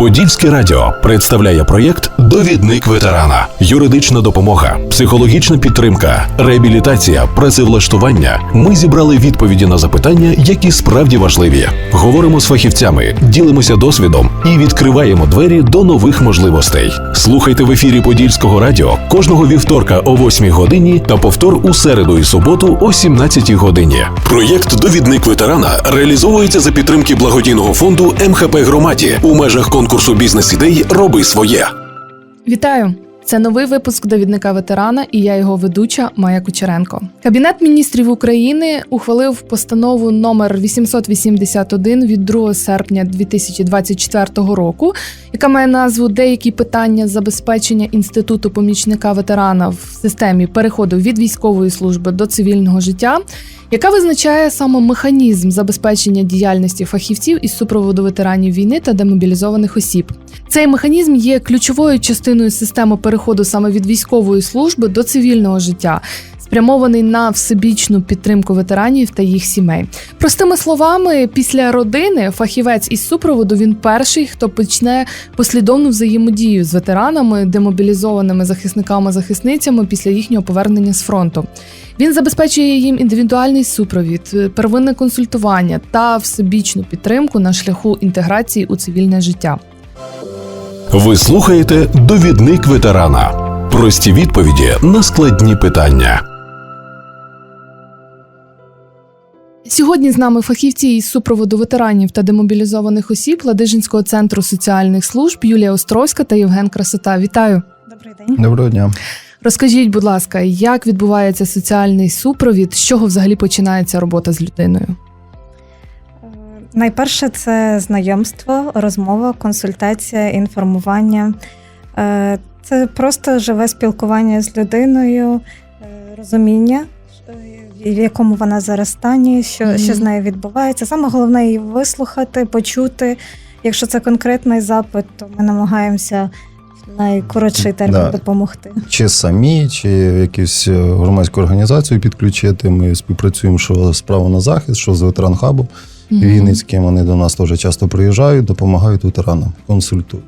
Подільське радіо представляє проєкт Довідник ветерана, юридична допомога, психологічна підтримка, реабілітація, працевлаштування. Ми зібрали відповіді на запитання, які справді важливі. Говоримо з фахівцями, ділимося досвідом і відкриваємо двері до нових можливостей. Слухайте в ефірі Подільського радіо кожного вівторка о 8 годині та повтор у середу і суботу о 17 годині. Проєкт Довідник ветерана реалізовується за підтримки благодійного фонду МХП Громаді у межах конкурсу бізнес-ідей Роби своє. Вітаю! Це новий випуск довідника ветерана, і я його ведуча Майя Кучеренко. Кабінет міністрів України ухвалив постанову номер 881 від 2 серпня 2024 року, яка має назву Деякі питання забезпечення інституту помічника ветерана в системі переходу від військової служби до цивільного життя. Яка визначає саме механізм забезпечення діяльності фахівців із супроводу ветеранів війни та демобілізованих осіб? Цей механізм є ключовою частиною системи переходу саме від військової служби до цивільного життя, спрямований на всебічну підтримку ветеранів та їх сімей. Простими словами, після родини фахівець із супроводу він перший, хто почне послідовну взаємодію з ветеранами, демобілізованими захисниками-захисницями після їхнього повернення з фронту. Він забезпечує їм індивідуальний супровід, первинне консультування та всебічну підтримку на шляху інтеграції у цивільне життя. Ви слухаєте Довідник ветерана. Прості відповіді на складні питання. Сьогодні з нами фахівці із супроводу ветеранів та демобілізованих осіб Ладижинського центру соціальних служб Юлія Островська та Євген Красота. Вітаю! Добрий день. Доброго дня. Розкажіть, будь ласка, як відбувається соціальний супровід? З чого взагалі починається робота з людиною? Е, Найперше це знайомство, розмова, консультація, інформування. Е, Це просто живе спілкування з людиною, е, розуміння, в якому вона зараз стані, що, Мгм. що з нею відбувається. Саме головне її вислухати, почути. Якщо це конкретний запит, то ми намагаємося найкоротший термін Да. допомогти. Чи самі, чи якусь е, громадську організацію підключити. Ми співпрацюємо, що з право на захист, що з ветеран хабу Мгм. Вінницьким. Вони до нас теж часто приїжджають, допомагають ветеранам, консультують.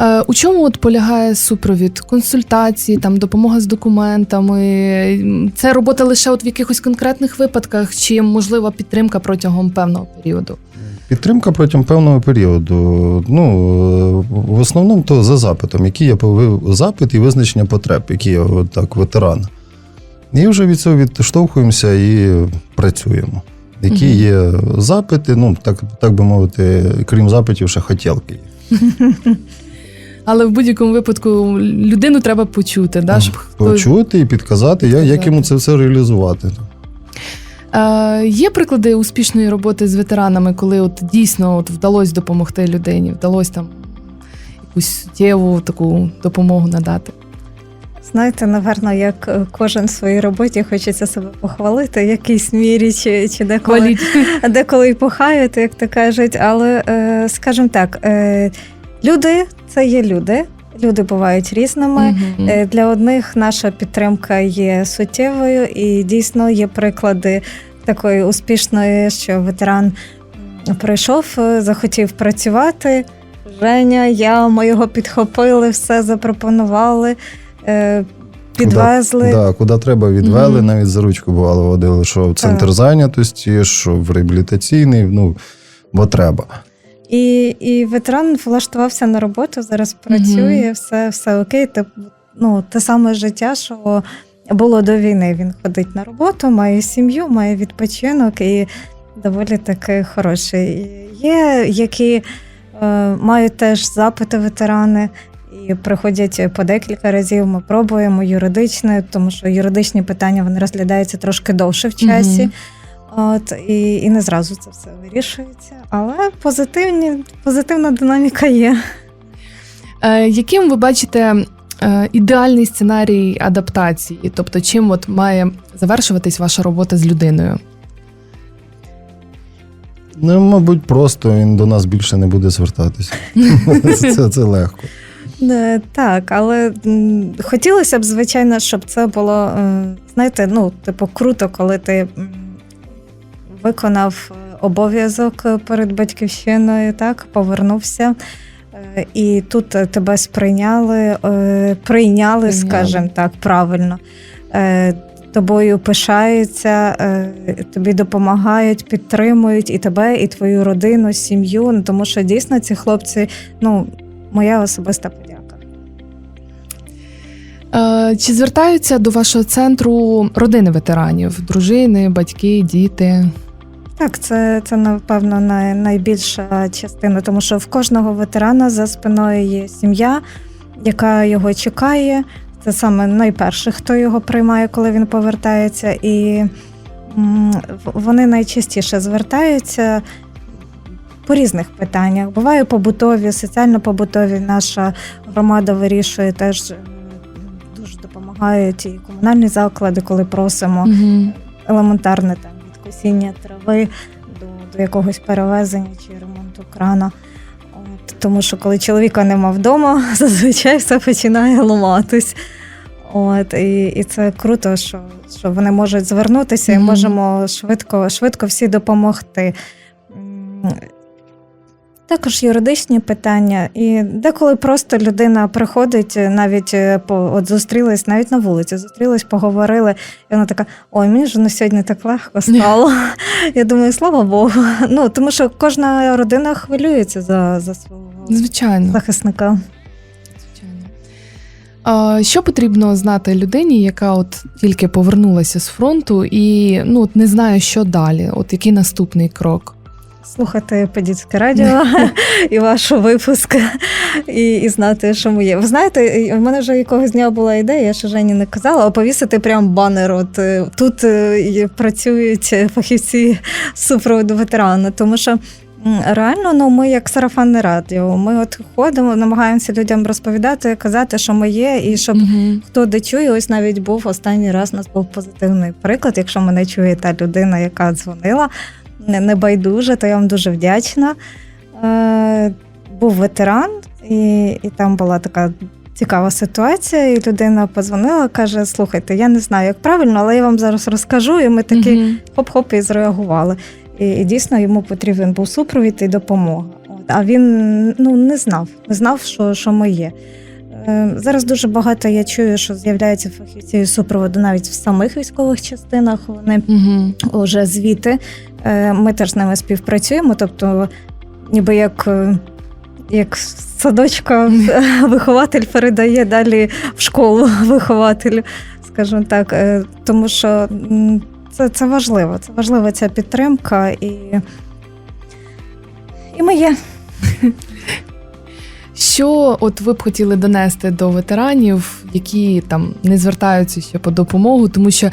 Е, У чому от полягає супровід? Консультації, там допомога з документами? Це робота лише от в якихось конкретних випадках, чи можлива підтримка протягом певного періоду? Підтримка протягом певного періоду. Ну е, в основному то за запитом, який пови- запит і визначення потреб, які от так ветеран. І вже від цього відштовхуємося і працюємо. Які є запити, ну так, так би мовити, крім запитів, ще хотілки. Але в будь-якому випадку людину треба почути, да, щоб Почути і підказати, як, як йому це все реалізувати. Е, є приклади успішної роботи з ветеранами, коли от дійсно от вдалося допомогти людині, вдалося там якусь суттєву таку допомогу надати. Знаєте, напевно, як е, кожен в своїй роботі хочеться себе похвалити в якійсь мірі, чи, чи деколи, Хваліть. деколи і похають, як то кажуть. Але, е, скажімо так, е, люди це є люди. Люди бувають різними. Е, Для одних наша підтримка є суттєвою, і дійсно є приклади такої успішної, що ветеран прийшов, е, захотів працювати. Женя, я, ми його підхопили, все запропонували, е, підвезли. Да, куди треба, відвели, Мгм. навіть за ручку бувало водили, що в центр Так. зайнятості, що в реабілітаційний, ну, бо треба. І, і ветеран влаштувався на роботу, зараз працює, Мгм. все, все окей. Те, ну, те саме життя, що було до війни. Він ходить на роботу, має сім'ю, має відпочинок і доволі таки хороший. Є, які е, мають теж запити ветерани. І приходять по декілька разів. Ми пробуємо юридичне, тому що юридичні питання вони розглядаються трошки довше в часі. Мгм. От і, і не зразу це все вирішується. Але позитивні, позитивна динаміка є. Е, яким ви бачите е, ідеальний сценарій адаптації? Тобто, чим от має завершуватись ваша робота з людиною? Ну, мабуть, просто він до нас більше не буде звертатися. Це, це легко. Е, Так, але хотілося б, звичайно, щоб це було, е, знаєте, ну, типу, круто, коли ти виконав е, обов'язок перед батьківщиною, так, повернувся. е, і тут е, тебе сприйняли, е, прийняли, скажімо так, правильно. Е, Тобою пишаються, е, тобі допомагають, підтримують і тебе, і твою родину, сім'ю. Ну, тому що дійсно ці хлопці, ну, моя особиста подяка. Е, Чи звертаються до вашого центру родини ветеранів, дружини, батьки, діти? Так, це, це напевно най, найбільша частина, тому що в кожного ветерана за спиною є сім'я, яка його чекає. Це саме найперше, хто його приймає, коли він повертається. І вони найчастіше звертаються по різних питаннях. Буває побутові, соціально-побутові. Наша громада вирішує теж дуже допомагають і комунальні заклади, коли просимо Угу. елементарне там від трави до, до якогось перевезення чи ремонту крана. От, тому що коли чоловіка нема вдома, зазвичай все починає ламатись. От, і, і це круто, що, що вони можуть звернутися і Мгм. можемо швидко, швидко всі допомогти. Також юридичні питання, і деколи просто людина приходить, навіть е, по от зустрілись, навіть на вулиці, зустрілись, поговорили, і вона така: ой, мені ж на сьогодні так легко стало. Я думаю, слава Богу. Ну тому що кожна родина хвилюється за, за свого Звичайно. захисника. Звичайно. А, що потрібно знати людині, яка от тільки повернулася з фронту і ну, от не знає, що далі? От який наступний крок? Слухати Подільське радіо і ваш випуск, і, і знати, що є. Ви знаєте, в мене вже якогось дня була ідея, я ще Жені не казала, повісити прям банер. От е, тут е, працюють фахівці супроводу ветерана, тому що. Реально, ну ми як сарафанне радіо. Ми от ходимо, намагаємося людям розповідати, казати, що ми є, і щоб Угу. хто де чує, ось навіть був останній раз у нас був позитивний приклад. Якщо мене чує та людина, яка дзвонила, не, не байдуже, то я вам дуже вдячна. Е, був ветеран, і, і там була така цікава ситуація. І людина подзвонила, каже: Слухайте, я не знаю, як правильно, але я вам зараз розкажу. І ми такі хоп-хоп і зреагували. І, і дійсно йому потрібен був супровід і допомога. А він ну, не знав, не знав, що, що ми є. Е, Зараз дуже багато я чую, що з'являються фахівці супроводу навіть в самих військових частинах. Вони Угу. вже звіти. Е, Ми теж з ними співпрацюємо, тобто, ніби як. е, Як садочка вихователь передає далі в школу вихователю, скажімо так. Тому що це, це важливо. Це важлива ця підтримка, і, і ми є. Що от ви б хотіли донести до ветеранів, які там не звертаються ще по допомогу, тому що.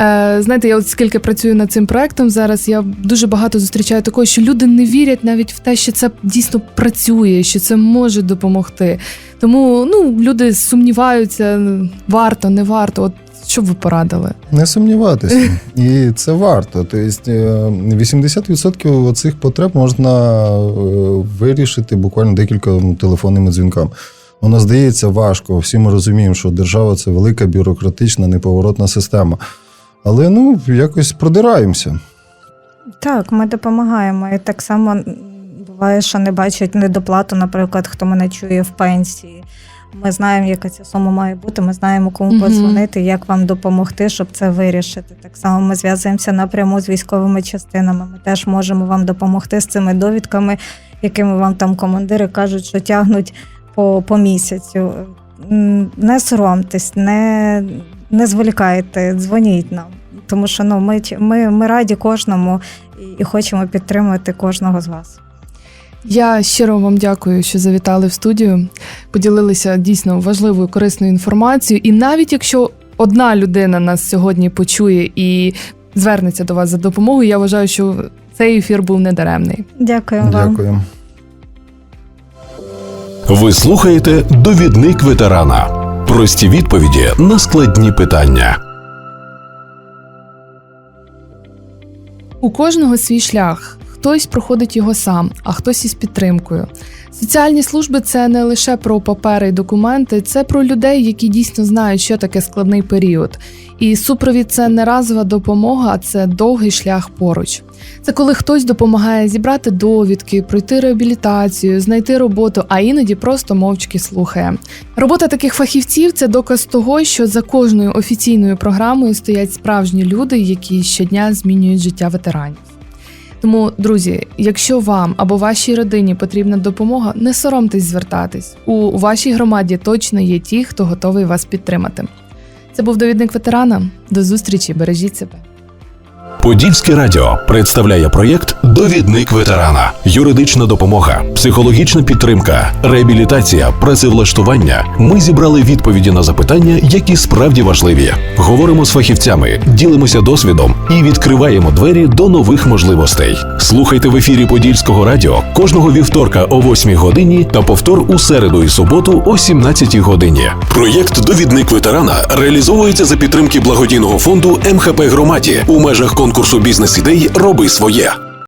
Е, знаєте, я от скільки працюю над цим проектом зараз, я дуже багато зустрічаю такого, що люди не вірять навіть в те, що це дійсно працює, що це може допомогти. Тому ну, люди сумніваються, варто, не варто. От що б ви порадили? Не сумніватися. І це варто. Тобто е, 80% цих потреб можна е, вирішити буквально декілька телефонними дзвінками. Воно здається важко. Всі ми розуміємо, що держава це велика бюрократична, неповоротна система. Але ну, якось продираємося. Так, ми допомагаємо. І так само буває, що не бачать недоплату, наприклад, хто мене чує в пенсії. Ми знаємо, яка ця сума має бути. Ми знаємо, кому Мгм. подзвонити, як вам допомогти, щоб це вирішити. Так само ми зв'язуємося напряму з військовими частинами. Ми теж можемо вам допомогти з цими довідками, якими вам там командири кажуть, що тягнуть по, по місяцю. Не соромтесь, не, не зволікайте, дзвоніть нам. Тому що ну, ми, ми, ми раді кожному і, і хочемо підтримувати кожного з вас. Я щиро вам дякую, що завітали в студію, поділилися дійсно важливою корисною інформацією. І навіть якщо одна людина нас сьогодні почує і звернеться до вас за допомогою, я вважаю, що цей ефір був недаремний. Дякую вам. Дякую. Ви слухаєте довідник ветерана. Прості відповіді на складні питання. У кожного свій шлях. Хтось проходить його сам, а хтось із підтримкою. Соціальні служби це не лише про папери і документи, це про людей, які дійсно знають, що таке складний період. І супровід це не разова допомога, а це довгий шлях поруч. Це коли хтось допомагає зібрати довідки, пройти реабілітацію, знайти роботу, а іноді просто мовчки слухає. Робота таких фахівців це доказ того, що за кожною офіційною програмою стоять справжні люди, які щодня змінюють життя ветеранів. Тому, друзі, якщо вам або вашій родині потрібна допомога, не соромтесь звертатись. У вашій громаді точно є ті, хто готовий вас підтримати. Це був довідник ветерана. До зустрічі, бережіть себе. Подільське радіо представляє проєкт Довідник ветерана, юридична допомога, психологічна підтримка, реабілітація, працевлаштування. Ми зібрали відповіді на запитання, які справді важливі. Говоримо з фахівцями, ділимося досвідом і відкриваємо двері до нових можливостей. Слухайте в ефірі Подільського радіо кожного вівторка о 8 годині та повтор у середу і суботу о 17 годині. Проєкт Довідник ветерана реалізовується за підтримки благодійного фонду МХП громаді у межах конкурсу бізнес ідей Роби своє.